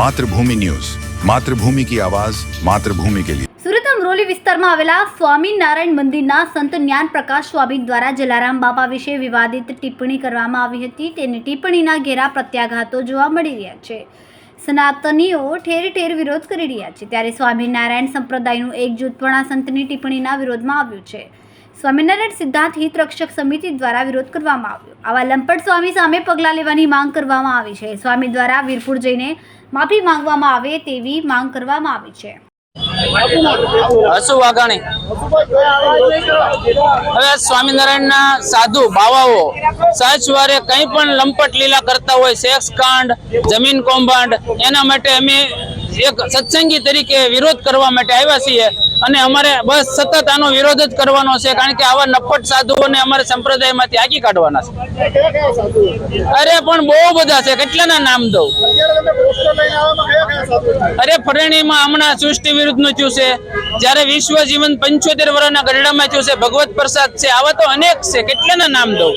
Mathrubhumi news. Mathrubhumi કી આવાજ, માતૃભૂમિ કે લિયે. સુરત અમરોલી વિસ્તારમાં આવેલા સ્વામિનારાયણ મંદિરના સંત જ્ઞાન પ્રકાશ સ્વામી દ્વારા જલારામ બાપા વિશે વિવાદિત ટિપ્પણી કરવામાં આવી હતી. તેની ટિપ્પણીના ઘેરા પ્રત્યાઘાતો જોવા મળી રહ્યા છે. સનાતનીઓ ઠેર ઠેર વિરોધ કરી રહ્યા છે. ત્યારે સ્વામિનારાયણ સંપ્રદાયનું એક જૂથપણા સંતની ટિપ્પણીના વિરોધમાં આવ્યું છે. સ્વામિનારાયણ સિદ્ધાંત હિતરક્ષક સમિતિ દ્વારા વિરોધ કરવામાં આવ્યો. આવા લંપટ સ્વામી સામે પગલાં લેવાની માંગ કરવામાં આવી છે. સ્વામી દ્વારા વીરપુર જઈને માફી માંગવામાં આવે તેવી માંગ કરવામાં આવી છે. હસુ વાઘાણી હવે સ્વામિનારાયણના સાધુ, બાવાઓ સહજવારે કંઈ પણ લંપટ લીલા કરતા હોય, સેક્સ કાંડ, જમીન કૌભાંડ, એના માટે અમે એક સત્સંગી તરીકે વિરોધ કરવા માટે આવ્યા છીએ. અને અમારે બસ સતત આનો વિરોધ જ કરવાનો છે, કારણ કે આવા નફટ સાધુઓને અમારે સંપ્રદાયમાંથી આગી કાઢવાના છે. અરે, પણ બહુ બધા છે. કેટલાના નામ દઉં? અરે, ફરણીમાં હમણાં સૃષ્ટિ વિરુદ્ધનું થયું છે. જ્યારે વિશ્વ જીવન પંચોતેર વર્ષના ગરડામાં થયું છે, ભગવત પ્રસાદ છે. આવા તો અનેક છે. કેટલાના નામ દઉં?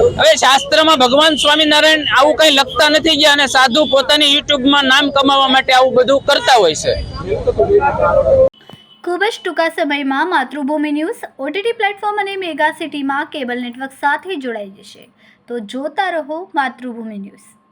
હવે શાસ્ત્રમાં ભગવાન સ્વામિનારાયણ આવું કઈ લખતા નથી ગયા અને સાધુ પોતાની યુટ્યુબમાં નામ કમાવા માટે આવું બધું કરતા હોય છે. ખૂબ જ ટૂંકા સમયમાં માતૃભૂમિ ન્યૂઝ ઓટીટી પ્લેટફોર્મ અને મેગા સિટીમાં કેબલ નેટવર્ક સાથે જોડાઈ જશે. તો જોતા રહો માતૃભૂમિ ન્યૂઝ.